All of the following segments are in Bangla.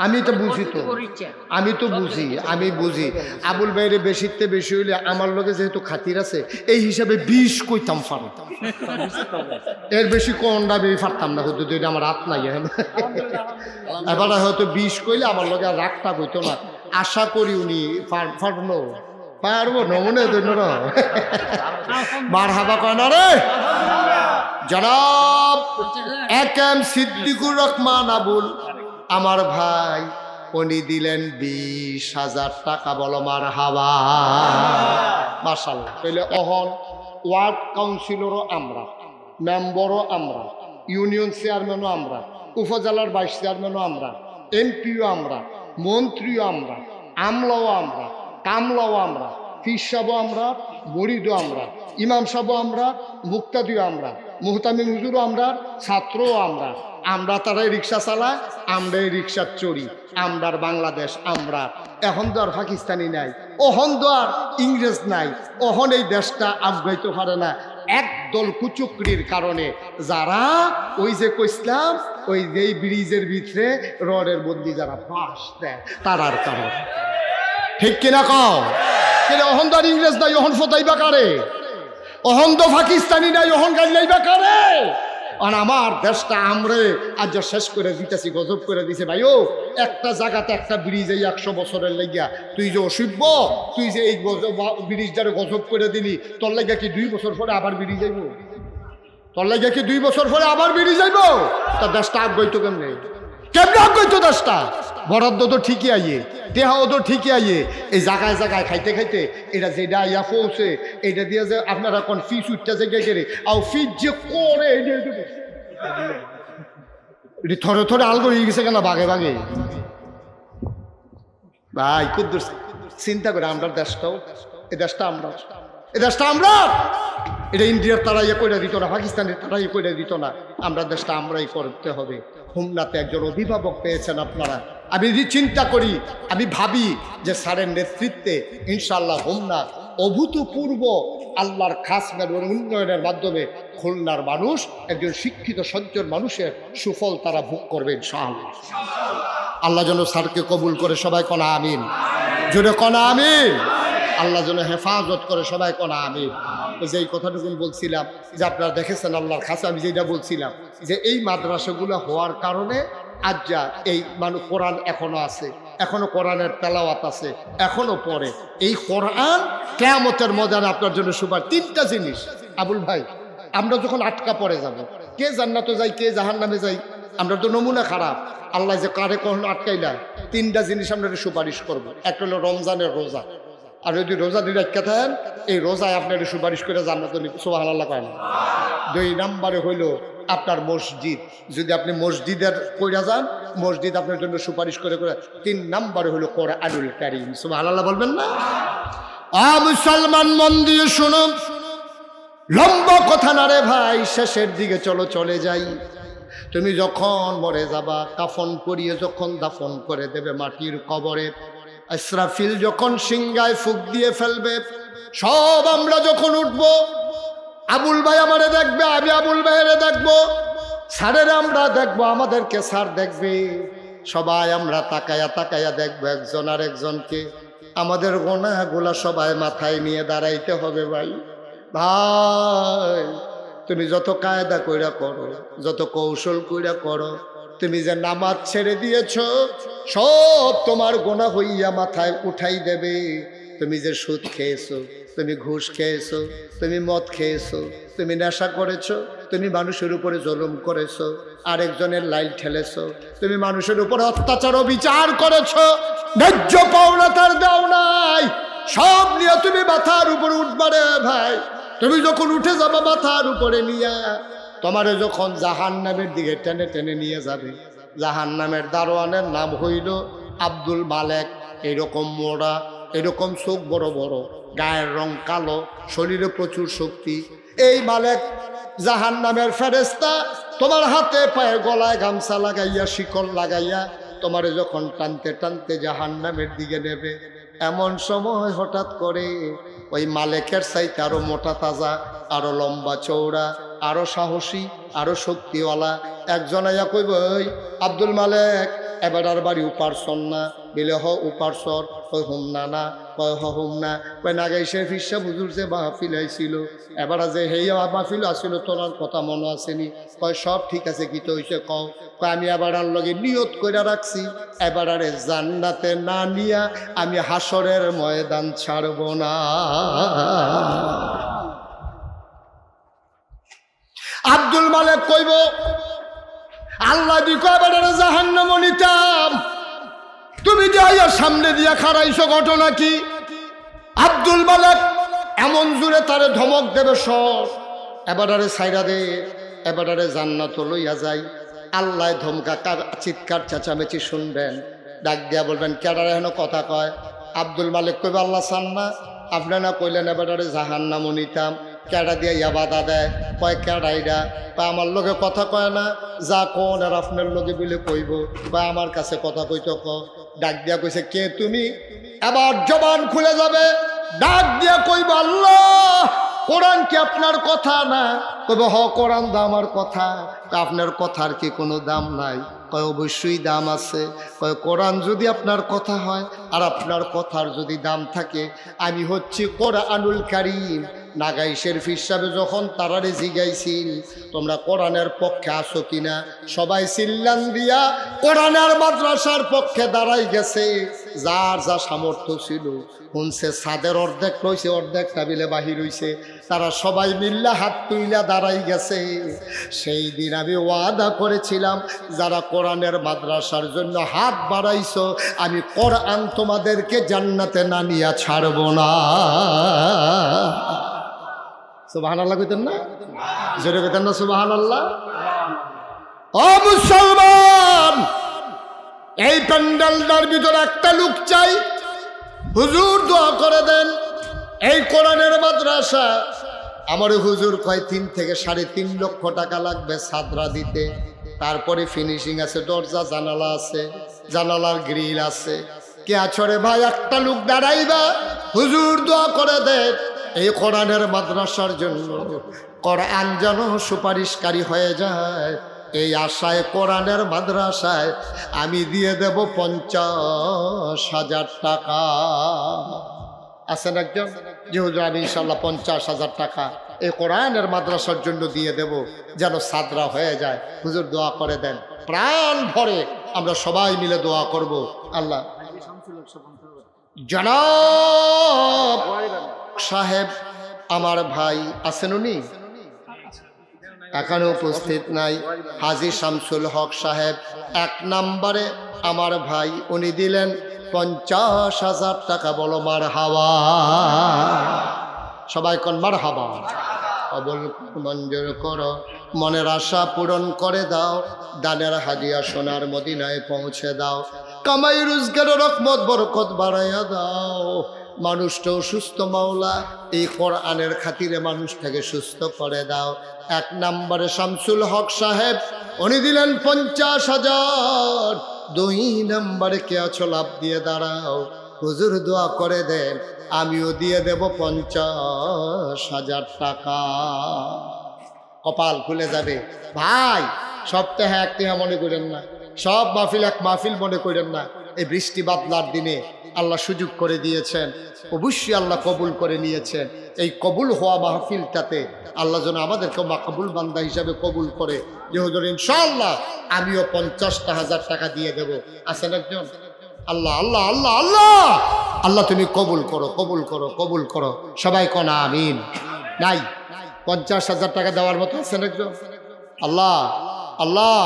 আমি তো বুঝি তো। আমি তো বুঝি আমি বুঝি। আবুল ভাইরে বেশিতে বেশি হইলে আমার লগে যেহেতু খাতির আছে এই হিসাবে বিষ কইতাম ফারো এর বেশি কোনটা আমি পারতাম না হয়তো যদি আমার হাত নাই এবার হয়তো বিষ কইলে আমার লগে আর রাগটা হইতো না। আশা করি উনি পার- পারব নমনে দৈন্য বার হাবা কয় না রে? জনাব একেম সিদ্দিকুর রহমান আবুল। আমার ভাই উনি দিলেন বিশ হাজার টাকা বলো মার হাওয়া মাসাল্লাহ তাহলে অহন ওয়ার্ড কাউন্সিলরও আমরা মেম্বারও আমরা ইউনিয়ন চেয়ারম্যানও আমরা উপজেলার ভাইস চেয়ারম্যানও আমরা এমপিও আমরা মন্ত্রীও আমরা আমলাও আমরা কামলাও আমরা ফির আমরা মরিদও আমরা ইমাম সাহেবও আমরা মুক্তাদিও আমরা। মুহতামি হুজুরও আমরা, ছাত্রও আমরা। আমরা তারাই রিক্সা চালায় আমরাই রিক্সা চড়ি। আমরার বাংলাদেশ, আমরা। এখন তো আর পাকিস্তানি নাই। ওহন তো আর ইংরেজ নাই। ওহন এই দেশটা আগাইতে পারে না। একদল কুচুকরির কারণে যারা ওই যে কইসলাম, ওই যে ব্রিজের ভিতরে রডের বন্দি যারা বাস দেয়, তারার কারণ। ঠিক কিনা কম অহন তো আর ইংরেজ নাই, অহন ফতাইবা কারে? অহন তো পাকিস্তানি নাই অহন গাইলাইবা কারে? আর আমার দেশটা আমরে আজ শেষ করে দিতেছি, গজব করে দিছে ভাই ও একটা জায়গাতে একটা ব্রিজ এই একশো বছরের লাগিয়া। তুই যে অসভ্য, তুই যে এই ব্রিজটারে গজব করে দিলি, তোর লাগিয়া কি দুই বছর পরে আবার ব্রিজ যাইব তোর লাগিয়া কি দুই বছর পরে আবার ব্রিজ যাইব তা দেশটা আগ্রহিত কেমনে? কেমনে আগ্রহিত দেশটা বরাদ্দ তো ঠিকই আইয়ে, দেহাও তো ঠিকই আইয়ে। এই জায়গায় জায়গায় খাইতে খাইতে এটা যেটা আইয়া পৌঁছে, এটা দিয়ে যে আপনারা কোন ফিস উঠতে যে গেলে আর ফিস যে করে থরে থরে আলগো হয়ে গেছে কেন বাগে বাগে ভাই কুদ্দুর চিন্তা করে আমরা দেশটাও এই দেশটা আমরা এই দেশটা আমরা! এটা ইন্ডিয়ার তারা ইয়ে করে দিত না, পাকিস্তানের তারা ইয়ে করে দিত না, আমরা দেশটা আমরাই করতে হবে। হোমনাতে একজন অভিভাবক পেয়েছেন আপনারা। আমি যদি চিন্তা করি, আমি ভাবি যে স্যারের নেতৃত্বে ইনশাল্লাহ হোমনা অভূতপূর্ব আল্লাহর খাস মেরুর উন্নয়নের মাধ্যমে খুলনার মানুষ, একজন শিক্ষিত, সজ্জন মানুষের সুফল তারা ভোগ করবে ইনশাআল্লাহ। আল্লাহ যেন স্যারকে কবুল করে সবাই কনা আমিন। জোরে কনা আমিন। আল্লাহ যেন হেফাজত করে সবাই কনা আমি যে কথাটুকু বলছিলাম, যে আপনারা দেখেছেন আল্লাহর খাসে, আমি যেটা বলছিলাম, যে এই মাদ্রাসাগুলো হওয়ার কারণে আজ যা এই মানুষ কোরআন এখনও আছে, এখনও কোরআনের তেলাওয়াত আছে, এখনও পড়ে। এই কোরআন কেয়ামতের মজার আপনার জন্য সুপার। তিনটা জিনিস। আবুল ভাই, আমরা যখন আটকা পড়ে যাব, কে জান্নাতে যাই, কে জাহান নামে যাই, আমরা তো নমুনা খারাপ। আল্লাহ যে কারে কখনো আটকাইলা? তিনটা জিনিস আমরা সুপারিশ করব। একটা হলো রমজানের রোজা। আর যদি রোজা দুই রাখতে থাকেন, এই রোজায় আপনার সুপারিশ করে জান্নাত সোহান আল্লাহ কয় না। দুই নাম্বারে হইল আপনার মসজিদ। যদি আপনি মসজিদের কইরা যান, মসজিদ আপনার জন্য সুপারিশ করে করে। তিন নাম্বারে হলো কোরআনুল কারিম। সোহান আল্লাহ বলবেন না? আ মুসলমান মন দিয়ে শুনো লম্বা কথা না রে ভাই, শেষের দিকে চলো, চলে যাই। তুমি যখন মরে যাবা, কাফন পরিয়ে যখন দাফন করে দেবে মাটির কবরে। ইসরাফিল যখন সিংগায় ফুক দিয়ে ফেলবে, সব আমরা যখন উঠব, আবুল ভাই আমারে দেখবে, আমি আবুল ভাইয়েরে দেখব, স্যারের আমরা দেখব, আমাদেরকে স্যার দেখবে। সবাই আমরা তাকায়া তাকায়া দেখব একজন আর একজনকে। আমাদের গোনাগুলা সবাই মাথায় নিয়ে দাঁড়াইতে হবে ভাই। ভাই, তুমি যত কায়দা কইরা করো, যত কৌশল কইরা করো তুমি যে নামাজ ছেড়ে দিয়েছ, সব তোমার গোনা হইয়া মাথায় উঠাই দেবে। তুমি যে সুদ খেয়েছো, তুমি ঘুষ খেয়েছো, তুমি মদ খেয়েছো, তুমি নেশা করেছ, তুমি মানুষের উপরে জুলুম করেছ, আরেকজনের লাইল ঠেলেছো, তুমি মানুষের উপরে অত্যাচার ও বিচার করেছ, ন্যায্য পাওনা তার দাও নাই। সব নিয়ে তুমি মাথার উপরে উঠবারে ভাই। তুমি যখন উঠে যাবা মাথার উপরে নিয়ে তোমারে যখন জাহান নামের দিকে টেনে টেনে নিয়ে যাবে জাহান নামের দারোয়ানের নাম হইল আব্দুল মালেক। এরকম মোড়া, এরকম চোখ বড় বড়, গায়ের রং কালো, শরীরে প্রচুর শক্তি। এই মালেক জাহান নামের ফেরেস্তা তোমার হাতে পায়ে গলায় গামছা লাগাইয়া, শিকল লাগাইয়া তোমারে যখন টানতে টানতে জাহান নামের দিকে নেবে, এমন সময় হঠাৎ করে ওই মালেকের চাইতে আরও মোটা তাজা, আরও লম্বা চৌড়া আরও সাহসী, আরও শক্তিওয়ালা। একজন আয়া কইব, ওই আব্দুল মালেক, এবার আর বাড়ি উপার্সন না। বিলে, হ উপার্সর ওই হুম না না। কয় হ না। কয় নাগাই সে ফিসা বুঝুর যে মাহফিল আইছিল। এবার যে হেই মাহফিল আসছিল তোলার কথা মনে আসেনি। কয়, সব ঠিক আছে, কি তো হইছে কও। কয়, আমি এবার আর লগে নিয়ত কইরা রাখছি। এবার আরে জান্নাতে না নিয়া আমি হাসরের ময়দান ছাড়ব না। আব্দুল মালেক কইব, আল্লাহ দি কয়বার জাহান্নাম নিতাম। তুমি যাইয়া সামনে দিয়া খারাইছো ঘটনা কি? আব্দুল মালেক এমন জুড়ে তারে ধমক দেবে সব এবারে সাইরা দে এবারে জান্নাত লইয়া যাই। আল্লাহ ধমকা কার চিৎকার, চেঁচামেচি শুনবেন। ডাক দিয়া বলবেন কেডারে হেন কথা কয়? আব্দুল মালিক কইবে, আল্লাহ সান্না আপনারা কইলেন এবারে জাহান্নাম নিতাম। কেডা দিয়ে ইয়া বাধা দেয়? কয় কেডাইরা বা আমার লোকে কথা কয় না। যা কোন আর আপনার লগে বলে কইব। বা আমার কাছে কথা কইতো ক ডাক দিয়া কইছে, কে তুমি? এবার জবান খুলে যাবে, ডাক দিয়া কইব, আল্লাহ, কোরআন কি আপনার কথা না? কইব, হ, কোরআন দা আমার কথা। আপনার কথার কি কোনো দাম নাই? কয়, অবশ্যই দাম আছে। কয়, কোরআন যদি আপনার কথা হয়, আর আপনার কথার যদি দাম থাকে, আমি হচ্ছি কোরআনুল কারিম। নাগাই শেরফ হিসাবে যখন তারারে জিগাইছিল তোমরা কোরআনের পক্ষে আসো কিনা? সবাই চিল্লান দিয়া কোরআনের মাদ্রাসার পক্ষে দাঁড়াই গেছে। যার যা সামর্থ্য ছিল, শুনছে সাদের অর্ধেক রয়েছে অর্ধেক টাবিলে বাহির হইছে। তারা সবাই মিল্লা হাত তুইলা দাঁড়াই গেছে। সেই দিন আমি ওয়াদা করেছিলাম, যারা কোরআনের মাদ্রাসার জন্য হাত বাড়াইছ, আমি কোরআন তোমাদেরকে জান্নাতে না নিয়ে ছাড়বো না। সুবাহান কইতেন না? জোরে কইতেন না সুবাহান আল্লাহ ও মুসলমান, এই প্যান্ডেলটার ভিতরে একটা লোক চাই। হুজুর দোয়া করে দেন, এই কোরআনের মাদ্রাসা। আমার হুজুর কয়, তিন থেকে সাড়ে তিন লক্ষ টাকা লাগবে সাদরা দিতে। তারপরে ফিনিশিং আছে, দরজা, জানালা আছে, জানালার গ্রিল আছে। কে আছরে ভাই? একটা লোক দাঁড়াইবা, হুজুর দোয়া করে দেন এই কোরআনের মাদ্রাসার জন্য কোরআন যেন সুপারিশকারী হয়ে যায়, এই আশায় কোরআনের মাদ্রাসায় আমি দিয়ে দেব পঞ্চাশ হাজার টাকা। আছেন একজন? যেহেতু আমি ইনশাল্লাহ পঞ্চাশ হাজার টাকা এই কোরআনের মাদ্রাসার জন্য দিয়ে দেব যেন সাদরা হয়ে যায়। হুজুর, দোয়া করে দেন। প্রাণ ভরে আমরা সবাই মিলে দোয়া করব। আল্লাহ। জনাব! সাহেব, আমার ভাই আছেন উনি? এখানে উপস্থিত নাই। হাজি শামসুল হক সাহেব, এক নম্বরে আমার ভাই উনি দিলেন পঞ্চাশ হাজার টাকা। বলো মার হাওয়া সবাই কন মার হাওয়া অবল মঞ্জুর করো, মনের আশা পূরণ করে দাও, দানের হাদিয়া সোনার মদিনায় পৌঁছে দাও। কামাই রোজগার রকমত বরকত বাড়াইয়া দাও। মানুষটা অসুস্থ মাওলা, এই কোরআনের খাতিরে মানুষটাকে সুস্থ করে দাও। এক নম্বরে শামসুল হক সাহেব, উনি দিলেন পঞ্চাশ হাজার। দুই নম্বরে কে আছো লাভ দিয়ে দাঁড়াও। হুজুর দোয়া করে দেন, আমিও দিয়ে দেব পঞ্চাশ হাজার টাকা। কপাল খুলে যাবে। ভাই, সপ্তাহে এক মনে করেন না। সব মাহফিল এক মাহফিল মনে করেন না। এই বৃষ্টি বাদলার দিনে আল্লাহ সুযোগ করে দিয়েছেন, অবশ্যই আল্লাহ কবুল করে নিয়েছেন। এই কবুল হওয়া মাহফিলটাতে আল্লাহ যেন আমাদেরকে মাকবুল বান্দা হিসাবে কবুল করে। যে হুজুর, ইনশাআল্লাহ আমিও পঞ্চাশটা হাজার টাকা দিয়ে দেব। আছেন একজন? আল্লাহ আল্লাহ আল্লাহ আল্লাহ! আল্লাহ, তুমি কবুল করো কবুল করো কবুল করো। সবাই কনা, আমিন। নাই, পঞ্চাশ হাজার টাকা দেওয়ার মতো আছেন একজন? আল্লাহ আল্লাহ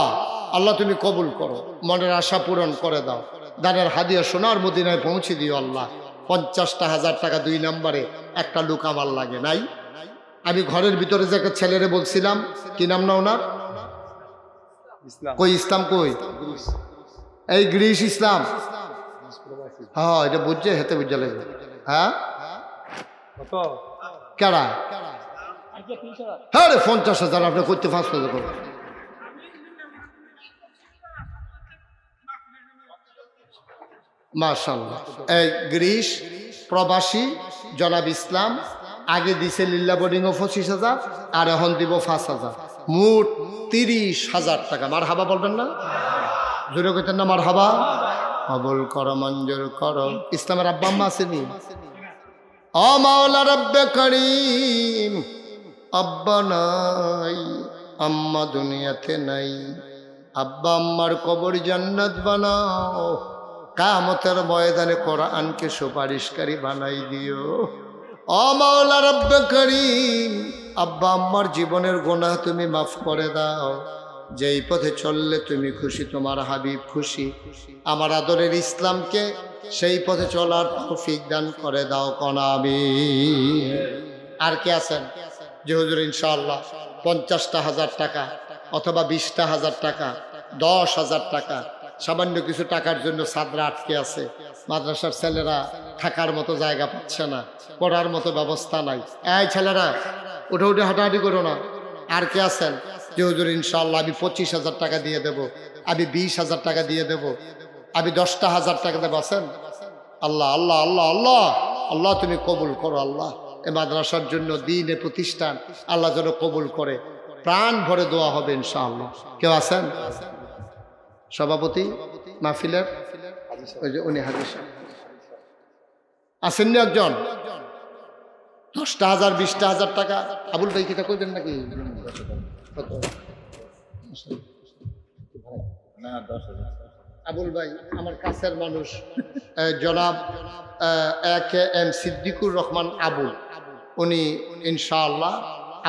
আল্লাহ, তুমি কবুল করো। মনের আশা পূরণ করে দাও। দানের হাদিয়া সোনার মদিনায় পৌঁছে দিও আল্লাহ। পঞ্চাশটা হাজার টাকা দুই নম্বরে একটা লোক আমার লাগে নাই। আমি ঘরের ভিতরে যে একটা ছেলেরে বলছিলাম কি নাম না ওনার? কই ইসলাম কই? এই গ্রিস ইসলাম। হ্যাঁ এটা বুঝছে হেতে বুঝা লাগবে। হ্যাঁ? কেডা? হ্যাঁ রে পঞ্চাশ হাজার আপনি করতে পাঁচ হাজার করবেন মাশাল্লাহ এই গ্রিস প্রবাসী জনাব ইসলাম, আগে দিছে লিল্লা বোর্ডিং ও পঁচিশ হাজার, আর এখন দিব পাঁচ হাজার। মোট তিরিশ হাজার টাকা। মার হাবা বলবেন না? জোরে কইতেন না মার হাবা কবল কর, মঞ্জুর কর। ইসলামের আব্বা আম্মা আসেনি ও মাওলা রব্বে করিম, আব্বা নাই, আম্মা দুনিয়াতে নাই। আব্বা আম্মার কবর জান্নাত বানাও। কামতের ময়দানে কোরআনকে সুপারিশকারী বানাই দিও। ও মাওলা রব্বে করিম, আব্বা আম্মার জীবনের গোনাহ তুমি মাফ করে দাও। যেই পথে চললে তুমি খুশি, তোমার হাবিব খুশি। আমার আদরের ইসলামকে সেই পথে চলার তৌফিক দান করে দাও কনাবি আর কে আছেন? যে হুজুর, ইনশাআল্লাহ। পঞ্চাশটা হাজার টাকা অথবা বিশটা হাজার টাকা, দশ হাজার টাকা সামান্য কিছু টাকার জন্য সাদরা আটকে আছে। মাদ্রাসার ছেলেরা থাকার মতো জায়গা পাচ্ছে না, পড়ার মতো ব্যবস্থা নাই। এই ছেলেরা, উঠে উঠে হাঁটাহাঁটি করো না। আর কে আছেন? যে হুজুর ইনশাল্লাহ আমি পঁচিশ হাজার টাকা দিয়ে দেব, আমি বিশ হাজার টাকা দিয়ে দেব, আমি দশটা হাজার টাকা দেবো, আছেন? আল্লাহ আল্লাহ আল্লাহ আল্লাহ আল্লাহ তুমি কবুল করো, আল্লাহ। এ মাদ্রাসার জন্য দিনে প্রতিষ্ঠান, আল্লাহ যেন কবুল করে। প্রাণ ভরে দোয়া হবে, ইনশাআল্লাহ। কেউ আছেন? সভাপতি মাহফিলের উনি হাজির। আসেননি একজন? দশটা হাজার, বিশটা হাজার টাকা। আবুল ভাই কিটা কইবেন নাকি? আবুল ভাই, আমার কাছের মানুষ জনাব এক এম, সিদ্দিকুর রহমান আবুল। উনি, ইনশাআল্লাহ,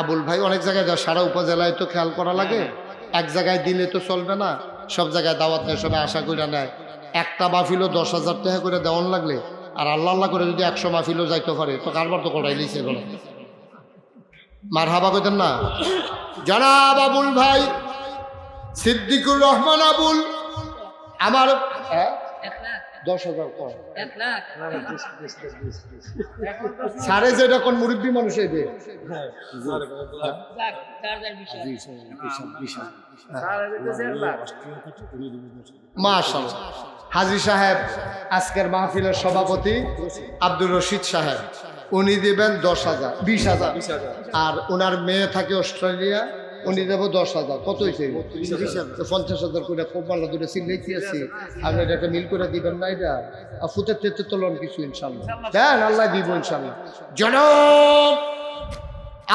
আবুল ভাই অনেক জায়গায় সারা উপজেলায় তো খেয়াল করা লাগে। এক জায়গায় দিলে তো চলবে না। সব জায়গায় দাওয়াত নেয়, সবাই আশা করে নেয়। একটা মাহফিলও দশ হাজার টাকা করে দেওয়ান লাগলে, আর আল্লাহ আল্লাহ করে যদি একশো মাহফিলও যাইতে পারে, তো কারবার তো করাই লিছে বলে? মার হাবা কইতেন না? জনাব আবুল ভাই, সিদ্দিকুর রহমান আবুল, আমার হ্যাঁ? এক লাখ? দশ হাজার সাড়ে যেটা কোন মুরব্বী মানুষ লাখ? চার হাজার বিশ মাশাল হাজি সাহেব আজকের মাহফিলের সভাপতি আব্দুর রশিদ সাহেব। উনি দিবেন দশ হাজার বিশ হাজার। আর ওনার মেয়ে থাকে অস্ট্রেলিয়া। উনি দেবো দশ হাজার। কত হয়েছে পঞ্চাশ হাজার করে ভালো দূরে সিলেছি আছি। আপনি এটা একটা মিল করে দিবেন না এটা। আর ফুটের তেতে তোলন কিছু ইনশাল্লাহ দেন আল্লাহ দিব ইনশাল্লাহ জনক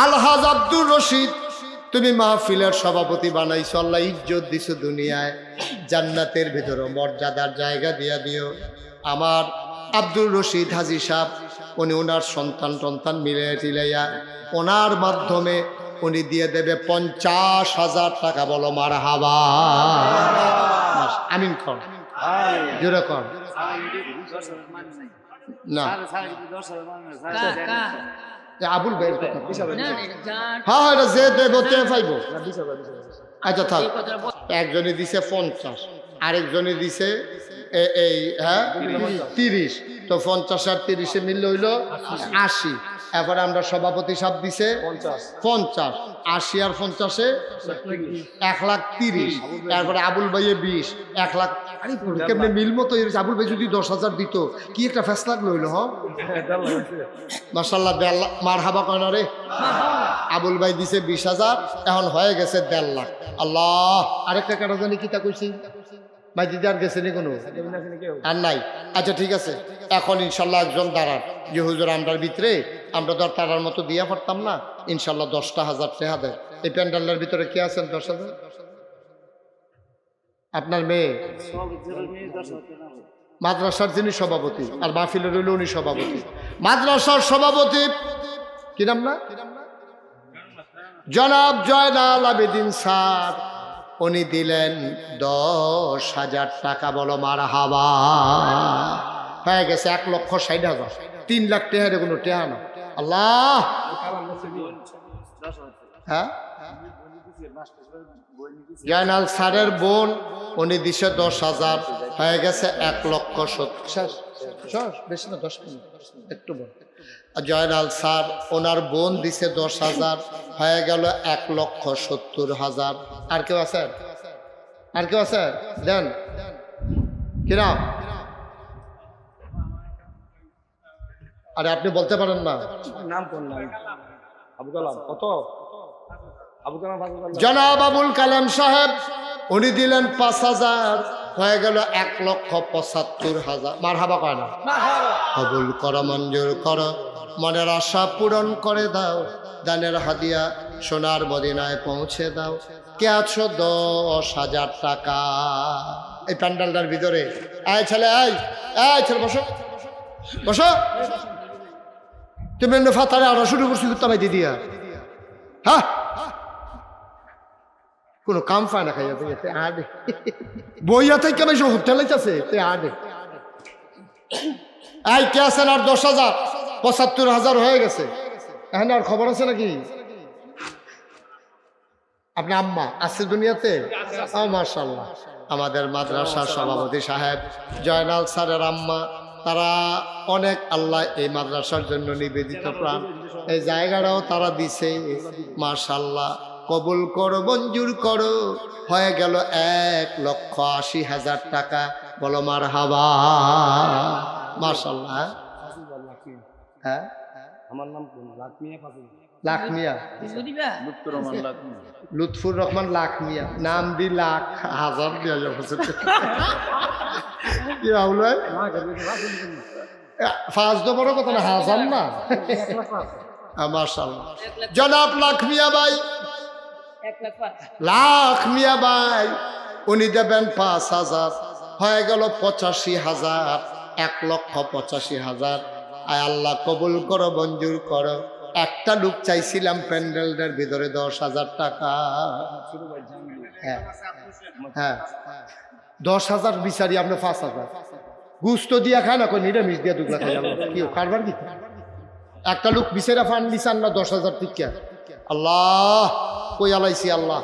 আলহাজ আব্দুর রশিদ তুমি মাহফিলের সভাপতি বানাইছো। আল্লাহ ইজ্জত দিছো দুনিয়ায়। জান্নাতের ভেতরে মর্যাদার জায়গা দিয়া দিও। আমার আব্দুর রশিদ হাজি সাহ উনি ওনার সন্তান টন্তান মিলে টিলাইয়া ওনার মাধ্যমে উনি দিয়ে দেবে পঞ্চাশ হাজার টাকা বলো মার হাবা আমিন কর। জোরে কর। না। আবুল ভাইয়ের হ্যাঁ হ্যাঁ যে দেব তে পাইব। আচ্ছা থাক। একজনে দিছে পঞ্চাশ আরেকজনে দিছে এই হ্যাঁ তিরিশ। তো পঞ্চাশ আর তিরিশে মিললে হইল আশি। এরপরে আমরা সভাপতি সাহেব দিছে পঞ্চাশ। আশি আর পঞ্চাশে এক লাখ তিরিশ। তারপরে আবুল ভাইয়ে বিশ এক লাখ আরে কেমনি মিল মতো এরকম। আবুল ভাই যদি দশ হাজার দিত কি একটা ফেসলা লইল হ? মার্শাল্লাহ দেড় লাখ মার হাবা কয় না রে? আবুল ভাই দিছে বিশ হাজার এখন হয়ে গেছে দেড় লাখ। আল্লাহ আরেকটা কাটা জানি কি কিতা কইছি? আর গেছে নি কোনো? আর নাই। আচ্ছা ঠিক আছে। এখন ইনশাল্লাহ একজন দাঁড়ান। যে হুজুর আমরার ভিতরে আমরা তো আর তারার মতো দিয়া পারতাম না। ইনশাল্লাহ দশটা হাজার দেয়। এই প্যান্ডালের ভিতরে কে আছেন দশ হাজার? আপনার মেয়ে? মাদ্রাসার যিনি সভাপতি আর মাহফিলের হইল উনি সভাপতি। মাদ্রাসার সভাপতি কি নাম না? জনাব জয়নাল আবেদিন স্যার। উনি দিলেন দশ হাজার টাকা, বলো মার হাবা হয়ে গেছে এক লক্ষ ষাট হাজার। তিন লাখ টেহারে কোনো টেহা না আল্লাহ! হ্যাঁ? জয়নাল স্যারের বোন, উনি দিছে দশ হাজার। হয়ে গেছে এক লক্ষ সত্তর। বেশি না, দশ মিনিট। একটু বল। জয়নাল স্যার ওনার বোন দিছে দশ হাজার হয়ে গেল এক লক্ষ সত্তর হাজার। আর কেউ আছে? আর কেউ আছে? দেন। কিনা আরে আপনি বলতে পারেন না। নাম কোন নাম? আবু কালাম। কত? আবু কালাম। জনাব আবুল কালাম সাহেব উনি দিলেন পাঁচ হাজার। হয়ে গেল এক লক্ষ পঁচাত্তর হাজার। মার হাবা কয় না? কবুল কর মঞ্জুর কর মনের আশা পূরণ করে দাও দানের হাদিয়া সোনার মদিনায় পৌঁছে দাও। কে আছো দশ হাজার টাকা? এই প্যান্ডালটার ভিতরে। আয় ছেলে আয় আয় ছেলে বসো। বসো। তুমি ফাতারে আরও শুরু করছি করতে দিদিয়া। হ্যাঁ? কোনো কাম পায় না খাইয়া থেকে আডে বইয়া থেকে বেশি হোটেল আছে তে আডে এই কে আছেন আর দশ হাজার? পঁচাত্তর হাজার হয়ে গেছে। এখন আর খবর আছে নাকি? আপনি আম্মা, আছে দুনিয়াতে? মার্শাল্লাহ আমাদের মাদ্রাসার সভাপতি সাহেব, জয়নাল স্যারের আম্মা, তারা অনেক আল্লাহ এই মাদ্রাসার জন্য নিবেদিত প্রাণ। এই জায়গাটাও তারা দিছে মার্শাল্লাহ কবুল করো মঞ্জুর করো। হয়ে গেল এক লক্ষ আশি হাজার টাকা। বলো মার হাবা মার্শাল্লাহ হ্যাঁ? আমার নাম কোন লাখ মিয়া কিছু রহমান লাকমি লুৎফুর রহমান লাখ মিয়া নাম দি লাখ হাজার দিয়া যাব কি রাহুল তো বড় কথা না হাজার না? লাখ জনাব লাখ মিয়া ভাই লাখ মিয়া ভাই, উনি দেবেন পাঁচ হাজার। হয়ে গেল পঁচাশি হাজার, এক লক্ষ পঁচাশি হাজার। আয় আল্লাহ, কবুল করো, মঞ্জুর করো। একটা লুক চাইছিলাম প্যান্ডেলটার ভিতরে দশ হাজার টাকা। হ্যাঁ হ্যাঁ। দশ হাজার বিচারি আপনি পাঁচ হাজার। গুস্ত দিয়া খায় না, কই নিরামিষ দিয়া দুগলা খাই কি, কারবার কি? একটা লোক বিচারা ফান নিচান না, দশ হাজার টিকা আল্লাহ! কই আলাইছি আল্লাহ?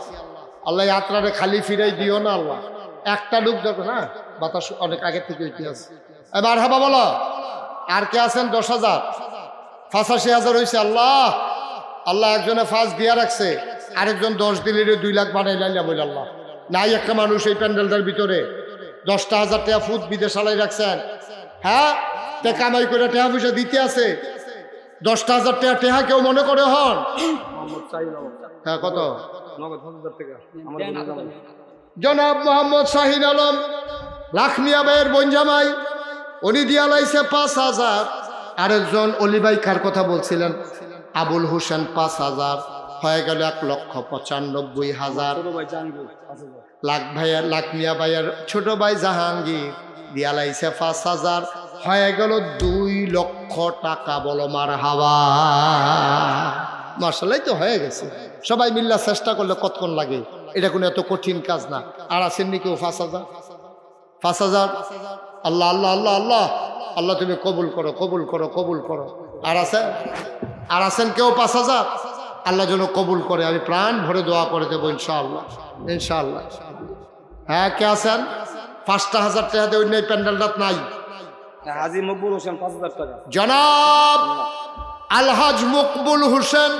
আল্লাহ যাত্রারে খালি ফিরাই দিও না আল্লাহ। একটা লোক দেখো না বাতাস অনেক আগে থেকে ইতিহাস। এবার হাবা বলো। আর কে আছেন? দশ হাজার। পঁচাশি হাজার হয়েছে আল্লাহ। আল্লাহ একজনে ফাঁস দিয়া রাখছে। আরেকজন দশ দিলের দুই লাখ বানাই লাইলা বলে আল্লাহ। নাই একটা মানুষ এই প্যান্ডেলটার ভিতরে। দশটা হাজার টাকা ফুট বিদেশ আলাই রাখছেন। হ্যাঁ? তে কামাই করে টাকা পয়সা দিতে আছে। দশটা হাজার টাকা টেহা কেউ মনে করে হন। আলম হ্যাঁ কত। জনাব মোহাম্মদ শাহিন আলম লাখমিয়া ভাইয়ের বনজামাই উনি দিয়া লাইছে পাঁচ হাজার। আরেকজন অলিবাই কার কথা বলছিলেন আবুল হোসেন পাঁচ হাজার হয়ে গেল এক লক্ষ পঁচানব্বই হাজার। ছোট ভাই জাহাঙ্গীর পাঁচ হাজার। লাখ ভাইয়ের লাখমিয়া ভাইয়ের ছোট ভাই জাহাঙ্গীর দিয়া লাইছে পাঁচ হাজার। হয়ে গেল দুই লক্ষ টাকা বলো মার হাওয়া মার্শাল্লাই তো হয়ে গেছে। সবাই মিল্লা চেষ্টা করলে কতক্ষণ লাগে? এটা কোনো এত কঠিন কাজ না। আর আছেন নি কেউ পাঁচ হাজার? পাঁচ হাজার? আল্লাহ আল্লাহ আল্লাহ আল্লাহ। আল্লাহ তুমি কবুল করো কবুল করো কবুল করো। আর আছেন? আর আছেন কেউ পাঁচ হাজার? আল্লাহ যেন কবুল করে। আমি প্রাণ ভরে দোয়া করে দেবো ইনশাআল্লাহ। ইনশাআল্লাহ। হ্যাঁ কে আছেন? পাঁচটা হাজার টাকা দিয়ে অন্য এই প্যান্ডেলটা নাই। হাজি মকবুল হোসেন পাঁচ হাজার টাকা। জনাব আলহাজ মকবুল হোসেন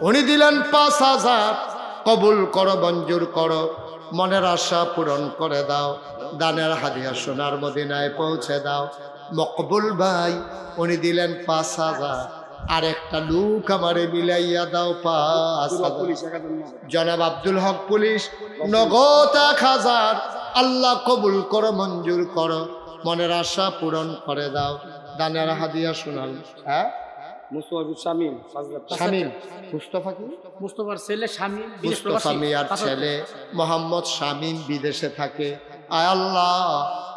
উনি দিলেন পাঁচ হাজার। কবুল করো, মঞ্জুর করো। মনের আশা পূরণ করে দাও। দানের হাদিয়া সোনার মদিনায় পৌঁছে দাও। মকবুল ভাই, উনি দিলেন পাঁচ হাজার। আর একটা লুক আমারে মিলাইয়া দাও পাঁচ। জনাব আব্দুল হক পুলিশ, নগদ এক হাজার। আল্লাহ কবুল করো, মঞ্জুর করো। মনের আশা পূরণ করে দাও। দানের হাদিয়া শোনাল হ্যাঁ? শামীম মুস্তফা কি? মুস্তফার ছেলে স্বামী মুস্তফা মিয়ার ছেলে মোহাম্মদ শামিম বিদেশে থাকে। আয় আল্লাহ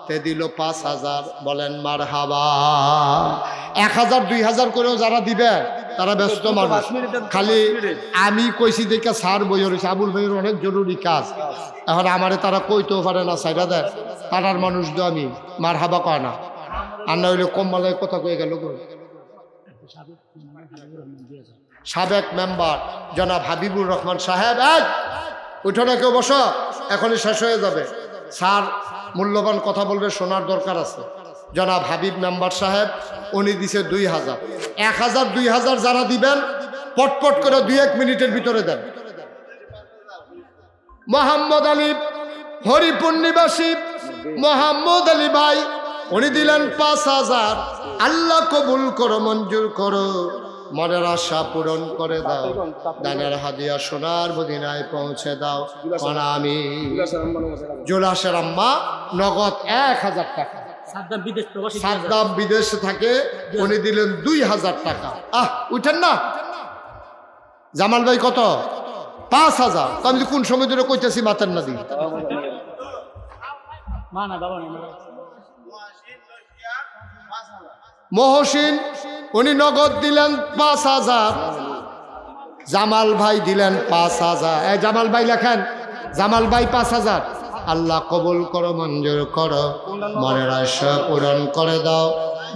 তে দিল পাঁচ হাজার বলেন মার হাবা এক হাজার দুই হাজার করেও যারা দিবে তারা ব্যস্ত মানুষ। খালি আমি কইছি দেখে সার বই রয়েছে আবুল ভাইয়ের অনেক জরুরি কাজ। এখন আমারে তারা কইতেও পারে না সাইডা দেয়। তারার মানুষ তো আমি মার হাবা কয় না। আর না হইলে কম মালায় কথা কয়ে গেল সাবেক মেম্বার জনাব হাবিবুর রহমান সাহেব এক উঠোনে কেউ, বসো। এখনই শেষ হয়ে যাবে। স্যার, মূল্যবান কথা বলবে, শোনার দরকার আছে। জনাব হাবিব মেম্বার সাহেব, উনি দিছে দুই হাজার। এক হাজার, দুই হাজার যারা দিবেন পটপট করে দুই এক মিনিটের ভিতরে দেন। মোহাম্মদ আলী, হরিপুর নিবাসী, মোহাম্মদ আলী ভাই উনি দিলেন পাঁচ হাজার। আল্লাহ কবুল করো মঞ্জুর করো। মনের আশা পূরণ করে দাও। দানের হাদিয়া সোনার মদিনায় পৌঁছে দাও। আমি? জোলাসের আম্মা নগদ এক হাজার টাকা। সাদ্দাম বিদেশ থাকে উনি দিলেন দুই হাজার টাকা। আহ উঠেন না। জামাল ভাই কত? পাঁচ হাজার। তো আমি কোন সময় ধরে কইতেছি মাতের না দিই মা না বাবা। মহসিন, উনি নগদ দিলেন পাঁচ হাজার। জামাল ভাই দিলেন পাঁচ হাজার। এ জামাল ভাই লেখেন, জামাল ভাই পাঁচ হাজার। আল্লাহ কবুল করো, মঞ্জুর করো, মনের আশা পূরণ করে দাও।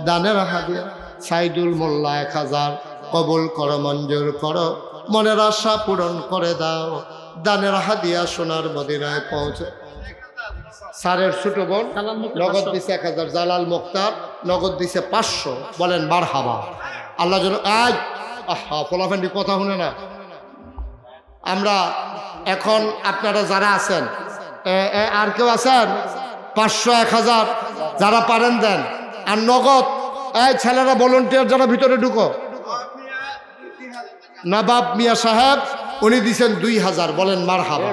দানের হাদিয়া সাইদুল মোল্লা এক হাজার। কবুল করো, মঞ্জুর করো, মনের আশা পূরণ করে দাও। দানের হাদিয়া সোনার মদিনায় পৌঁছে স্যারের ছোট বোন নগদ দিছে এক হাজার জালাল মুক্তার নগদ দিছে পাঁচশো বলেন বার হাবা আল্লাহ যেন আজ আহা ফলাফেন্ডি কথা শুনে না। আমরা এখন আপনারা যারা আছেন আর কেউ আছেন? পাঁচশো এক হাজার যারা পারেন দেন। আর নগদ এই ছেলেরা ভলেন্টিয়ার যারা ভিতরে ঢুকো। নবাব মিয়া সাহেব উনি দিচ্ছেন দুই হাজার বলেন মার হাবা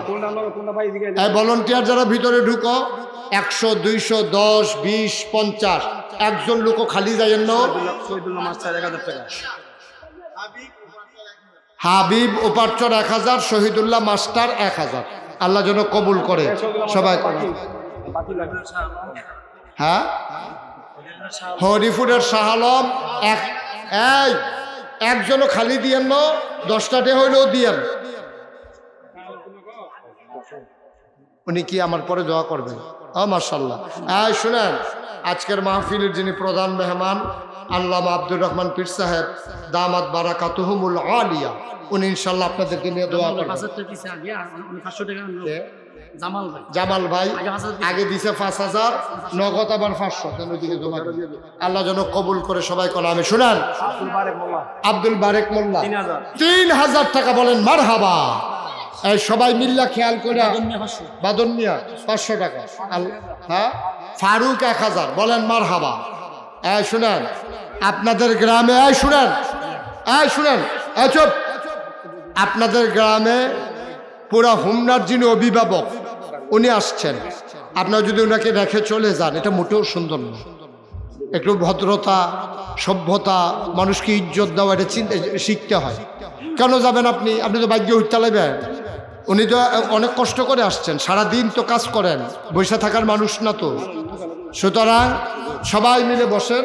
ভলেন্টিয়ার যারা ভিতরে ঢুকো একশো দুইশো দশ বিশ পঞ্চাশ। একজন লোক খালি যাইয়েন না? হাবিব উপার্চর এক হাজার শহীদুল্লাহ মাস্টার এক হাজার। আল্লাহ যেন কবুল করে। সবাই হ্যাঁ? হরিফুরের শাহ আলম এক এই একজনও খালি দিয়েন না দশটাতে হইলেও দিয়েন। উনি কি আমার পরে দোয়া করবেন? মার্শাল্লাহ এই শুনেন আজকের মাহফিলের যিনি প্রধান মেহমান আল্লামা আব্দুর রহমান পীর সাহেব দামাদ দামাত বারাকাতুহুমুল আলিয়া উনি ইনশাল্লাহ আপনাদেরকে নিয়ে দোয়া করবেন। জামাল ভাই। আগে দিছে। পাঁচ হাজার নগদ আবার পাঁচশো। ওইদিকে জমা আল্লাহ যেন কবুল করে সবাই করে আমি শুনেন? আব্দুল বারেক মোল্লা। তিন হাজার। টাকা বলেন মার হাবা এই সবাই মিল্লা খেয়াল করে। পাঁচশো। বাদন মিয়া পাঁচশো টাকা। হ্যাঁ? ফারুক এক হাজার। বলেন মার হাবা এই শুনেন আপনাদের গ্রামে এই শুনেন এই শুনেন এই চুপ। আপনাদের গ্রামে পুরা হুমনার যিনি অভিভাবক উনি আসছেন। আপনারা যদি ওনাকে রেখে চলে যান, এটা মোটেও সুন্দর না। একটু ভদ্রতা, সভ্যতা, মানুষকে ইজ্জত দেওয়া, এটা চিন্তা শিখতে হয়। কেন যাবেন আপনি? আপনি তো ভাগ্য উঠতে লাগবেন। উনি তো অনেক কষ্ট করে আসছেন সারা দিন তো কাজ করেন, বসে থাকার মানুষ না তো। সুতরাং সবাই মিলে বসেন।